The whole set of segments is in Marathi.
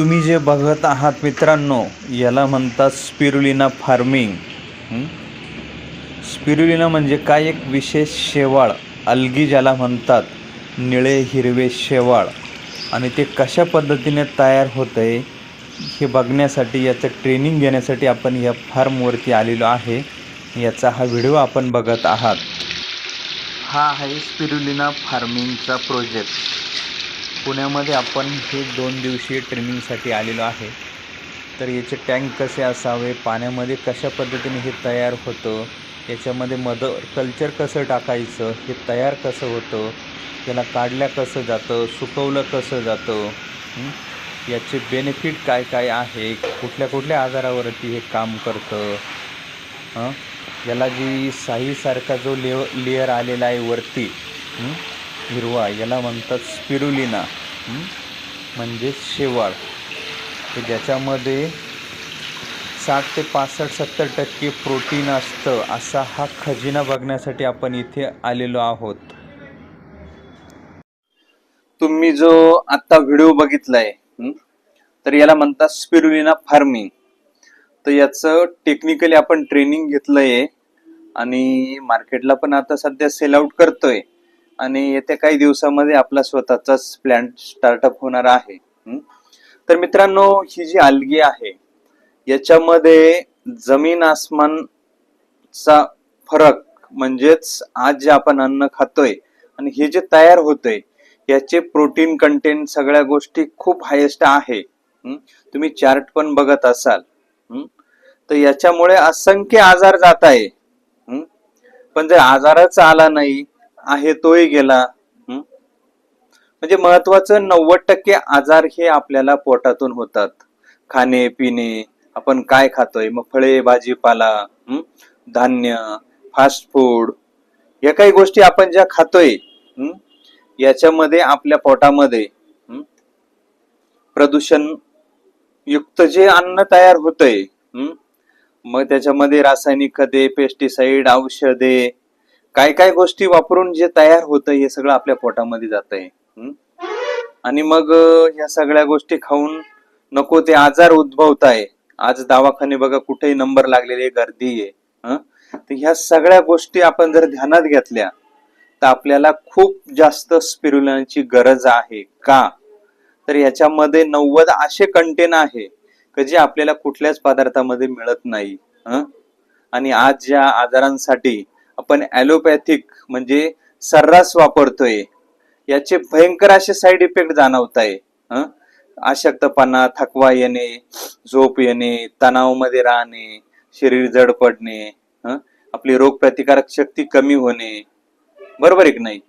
तुम्ही जे बघत आहात मित्रांनो याला म्हणतात स्पिरुलिना फार्मिंग. स्पिरुलिना म्हणजे काय? एक विशेष शेवाळ अलगी ज्याला म्हणतात निळे हिरवे शेवाळ. आणि ते कशा पद्धतीने तयार होतं आहे हे बघण्यासाठी याचं ट्रेनिंग घेण्यासाठी आपण या फार्मवरती आलेलो आहे. याचा हा व्हिडिओ आपण बघत आहात. हा आहे स्पिरुलिना फार्मिंगचा प्रोजेक्ट. पुण्यामध्ये आपण हे दोन दिवसीय ट्रेनिंगसाठी आलेलो आहे. तर याचे टँक कसे असावे? पाण्यामध्ये कशा पद्धतीने हे तयार होतं? याच्यामध्ये मद कल्चर कसं टाकायचं? हे तयार कसं होतं? त्याला काढल्या कसं जातं? सुकवलं कसं जातं? याचे बेनिफिट काय काय आहे? कुठल्या कुठल्या आजारावरती हे काम करतं? हां? याला जी साईसारखा जो लेव लेअर आलेला आहे वरती हं? हिरवा याला म्हणतात स्पिरुलिना. म्हणजे शेवाळ. की ज्याच्यामध्ये साठ ते पासष्ट सत्तर टक्के प्रोटीन असतं असा हा खजिना बघण्यासाठी आपण इथे आलेलो आहोत. तुम्ही जो आता व्हिडिओ बघितलाय तर याला म्हणतात स्पिरुलिना फार्मिंग. तर याचं टेक्निकली आपण ट्रेनिंग घेतलंय आणि मार्केटला पण आता सध्या सेल आउट करतोय. आणि येत्या काही दिवसामध्ये आपला स्वतःचाच प्लॅन स्टार्टअप होणार आहे. तर मित्रांनो ही जी आलगी आहे याच्यामध्ये जमीन आसमानचा फरक म्हणजेच आज जे आपण अन्न खातोय आणि हे जे तयार होतंय याचे प्रोटीन कंटेंट सगळ्या गोष्टी खूप हायेस्ट आहे. तुम्ही चार्ट पण बघत असाल. तर याच्यामुळे असंख्य आजार जात आहे. पण जर आजारच आला नाही आहे तोही गेला. म्हणजे महत्वाचं नव्वद टक्के आजार हे आपल्याला पोटातून होतात. खाणे पिणे आपण काय खातोय? मग फळे भाजीपाला धान्य फास्ट फूड या काही गोष्टी आपण ज्या खातोय याच्यामध्ये आपल्या पोटामध्ये प्रदूषण युक्त जे अन्न तयार होतंय मग त्याच्यामध्ये रासायनिक खते पेस्टिसाइड औषधे काय काय गोष्टी वापरून जे तयार होतं हे सगळं आपल्या पोटामध्ये जात आहे आणि मग या ह्या सगळ्या गोष्टी खाऊन नको ते आजार उद्भवत आहे आज दवाखाने बघा कुठेही नंबर लागलेले गर्दी आहे. तर ह्या सगळ्या गोष्टी आपण जर ध्यानात घेतल्या तर आपल्याला खूप जास्त स्पिरुलिनाची गरज आहे. का? तर याच्यामध्ये नव्वद असे कंटेन आहे की जे आपल्याला कुठल्याच पदार्थामध्ये मिळत नाही. आणि आज ज्या आजारांसाठी आपण ॲलोपॅथिक म्हणजे सर्रास वापरतोय याचे भयंकर असे साईड इफेक्ट जाणवत आहे हं? अशक्तपणा थकवा येणे झोप येणे तणावमध्ये राहणे शरीर जड पडणे आपली रोगप्रतिकारक शक्ती कमी होणे बरोबर एक नाही?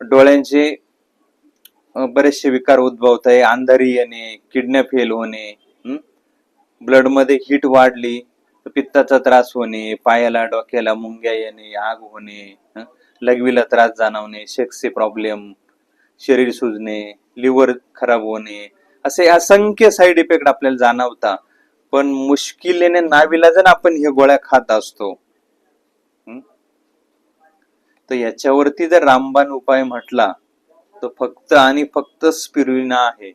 डोळ्यांचे बरेचसे विकार उद्भवत आहे अंधारी येणे किडन्या फेल होणे ब्लडमध्ये हीट वाढली पित्ताचा त्रास होणे पायाला डोक्याला मुंग्या येणे आग होणे लघवीला त्रास जाणवणे शेक्सचे प्रॉब्लेम शरीर सुजणे लिव्हर खराब होणे असे असंख्य साईड इफेक्ट आपल्याला जाणवता. पण मुश्किलीने नाविलाजन आपण हे गोळ्या खात असतो तर याच्यावरती जर रामबाण उपाय म्हटला तर फक्त आणि फक्त स्पिरुलिना आहे.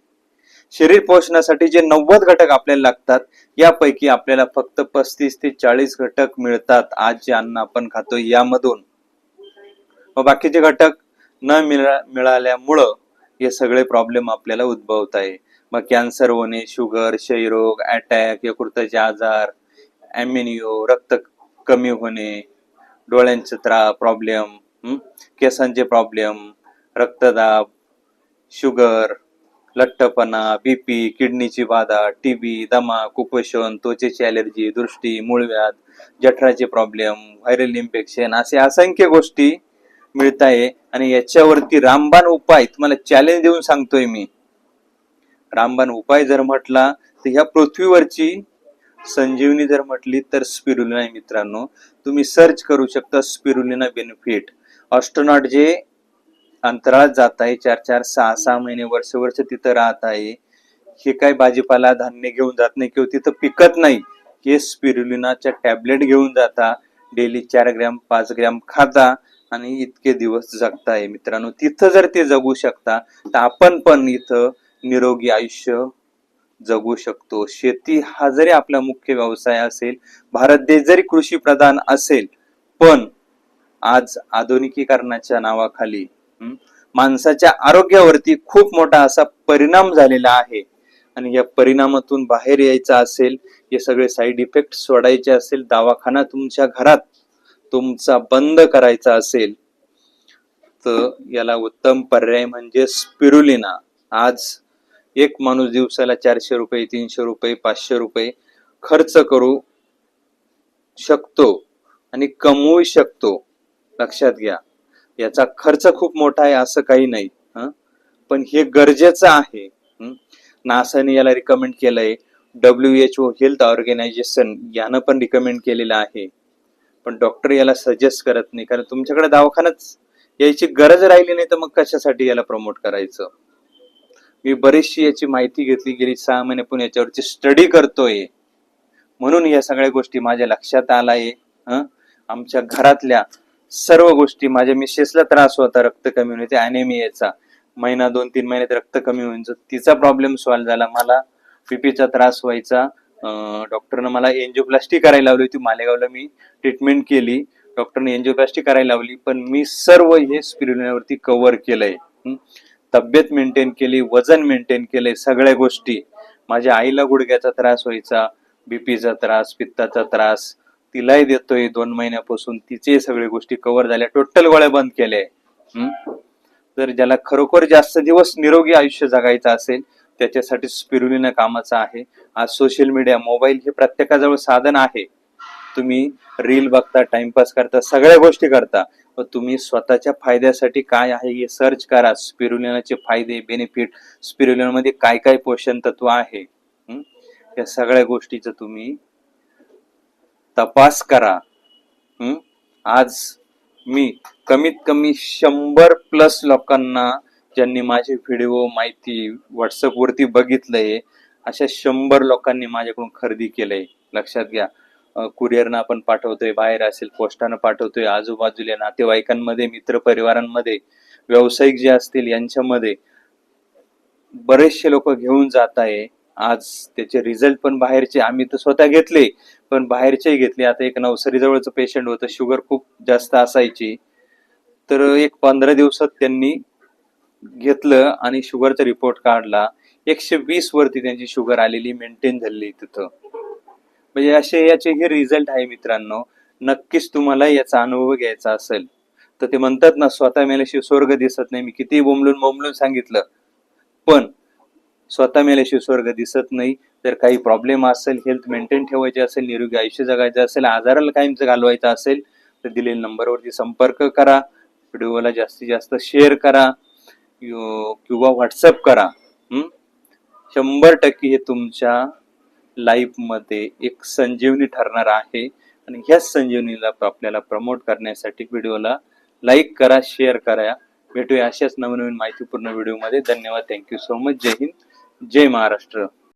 शरीर पोषणासाठी जे नव्वद घटक आपल्याला लागतात यापैकी आपल्याला फक्त पस्तीस ते चाळीस घटक मिळतात आज जे अन्न आपण खातो यामधून. मग बाकीचे घटक न मिळा मिळाल्यामुळं हे सगळे प्रॉब्लेम आपल्याला उद्भवत आहे. मग कॅन्सर होणे शुगर क्षयरोग अटॅक यकृताचे आजार ॲमिनिओ रक्त कमी होणे डोळ्यांचे त्रा प्रॉब्लेम केसांचे प्रॉब्लेम रक्तदाब शुगर लठ्ठपणा बीपी किडनीची बाधा टीबी दमा कुपोषण त्वचेची ॲलर्जी दृष्टी मूळव्याध जठराचे प्रॉब्लेम व्हायरल इन्फेक्शन असे असंख्य गोष्टी मिळत आहे. आणि याच्यावरती रामबाण उपाय तुम्हाला चॅलेंज देऊन सांगतोय मी. रामबाण उपाय जर म्हटला तर ह्या पृथ्वीवरची संजीवनी जर म्हटली तर स्पिरुलिना मित्रांनो. तुम्ही सर्च करू शकता स्पिरुलिना बेनिफिट ऑस्ट्रोनॉट जे अंतराळात जात आहे. चार चार सहा सहा महिने वर्ष वर्ष तिथं राहत आहे. हे काय भाजीपाला धान्य घेऊन जात नाही किंवा तिथं पिकत नाही. हे स्पिरुलिनाच्या टॅबलेट घेऊन जाता. डेली चार ग्रॅम पाच ग्रॅम खाता आणि इतके दिवस जगताय. मित्रांनो तिथं जर ते जगू शकता तर आपण पण इथं निरोगी आयुष्य जगू शकतो. शेती हा जरी आपला मुख्य व्यवसाय असेल भारत देश जरी कृषी प्रधान असेल पण आज आधुनिकीकरणाच्या नावाखाली माणसाच्या आरोग्यावरती खूप मोठा असा परिणाम झालेला आहे. आणि या परिणामातून बाहेर यायचा असेल हे सगळे साईड इफेक्ट सोडायचे असेल दवाखाना तुमच्या घरात तुमचा बंद करायचा असेल तर याला उत्तम पर्याय म्हणजे स्पिरुलिना आज एक माणूस दिवसाला चारशे रुपये तीनशे रुपये पाचशे रुपये खर्च करू शकतो आणि कमवू शकतो. लक्षात घ्या. याचा खर्च खूप मोठा आहे असं काही नाही हं? पण हे गरजेचं आहे नासाने याला रिकमेंड केलंय W H O health organisation यानं पण रिकमेंड केलेलं आहे पण डॉक्टर याला सजेस्ट करत नाही कारण तुमच्याकडे दवाखानाच यायची गरज राहिली नाही तर मग कशासाठी याला प्रमोट करायचं मी बरीचशी याची माहिती घेतली गेली सहा महिने पण याच्यावरची स्टडी करतोय म्हणून या सगळ्या गोष्टी माझ्या लक्षात आलाय हं? आमच्या घरातल्या सर्व गोष्टी माझ्या मिसेसला त्रास होता रक्त कमी होण्याचा अॅनेमियाचा महिना दोन तीन महिन्यात रक्त कमी होईल तिचा प्रॉब्लेम सॉल्व्ह झाला. मला बीपीचा त्रास व्हायचा. डॉक्टरनं मला एन्जिओप्लास्टी करायला लावली होती. मालेगावला मी ट्रीटमेंट केली. डॉक्टरने एन्जिओप्लास्टी करायला लावली. पण मी सर्व हे स्पिरुलिनावरती कव्हर केलंय. तब्येत मेंटेन केली वजन मेंटेन केलंय सगळ्या गोष्टी. माझ्या आईला गुडघ्याचा त्रास व्हायचा बीपीचा त्रास पित्ताचा त्रास. तिलाही देतोय दोन महिन्यापासून. तिचे सगळे गोष्टी कव्हर झाल्या. टोटल गोळ्या बंद केल्या. तर ज्याला खरोखर जास्त दिवस निरोगी आयुष्य जगायचं असेल त्याच्यासाठी स्पिरुलिना कामाचं आहे. आज सोशल मीडिया मोबाईल हे प्रत्येकाजवळ साधन आहे. तुम्ही रील बघता टाइमपास करता सगळ्या गोष्टी करता. पण तुम्ही स्वतःच्या फायद्यासाठी काय आहे हे सर्च करा. स्पिरुलिनाचे फायदे बेनिफिट स्पिरुलिनामध्ये काय काय पोषण तत्व आहे? या सगळ्या गोष्टीचं तुम्ही तपास करा. हम्म आज मी कमीत कमी शंभर प्लस लोकांना ज्यांनी माझे व्हिडिओ माहिती व्हॉट्सअप वरती बघितलंय अशा शंभर लोकांनी माझ्याकडून खरेदी केलंय. लक्षात घ्या. कुरिअरनं आपण पाठवतोय बाहेर असेल पोस्टानं पाठवतोय आजूबाजूला नातेवाईकांमध्ये मित्रपरिवारांमध्ये व्यावसायिक जे असतील यांच्यामध्ये बरेचसे लोक घेऊन जात आहे. आज त्याचे रिझल्ट पण बाहेरचे आम्ही तर स्वतः घेतले पण बाहेरचेही घेतले. आता एक नवसरी जवळचं पेशंट होतं शुगर खूप जास्त असायची. तर एक पंधरा दिवसात त्यांनी घेतलं आणि शुगरचा रिपोर्ट काढला. एकशे वीस वरती त्यांची शुगर आलेली मेंटेन झालेली तिथं. म्हणजे असे याचे हे रिझल्ट आहे मित्रांनो. नक्कीच तुम्हाला याचा अनुभव घ्यायचा असेल. तर ते म्हणतात ना स्वतः मेल्याशिवाय स्वर्ग दिसत नाही. मी किती बोंबलून बोंबलून सांगितलं. पण स्वतः मेले शिवस्वर्ग दिसत नाही. जर काही प्रॉब्लेम असेल हेल्थ मेंटेन ठेवायचे असेल निरोगी आयुष्य जगायचं असेल आजाराला कायमचं घालवायचं असेल तर दिलेल्या नंबरवरती संपर्क करा. व्हिडिओला जास्तीत जास्त शेअर करा. किंवा व्हॉट्सअप करा. शंभर टक्के हे तुमच्या लाईफमध्ये एक संजीवनी ठरणार आहे. आणि ह्याच संजीवनीला आपल्याला प्रमोट करण्यासाठी व्हिडिओला लाईक करा शेअर करा. भेटूया अशाच नवनवीन माहितीपूर्ण व्हिडिओमध्ये. धन्यवाद. थँक्यू सो मच जय हिंद. जय महाराष्ट्र.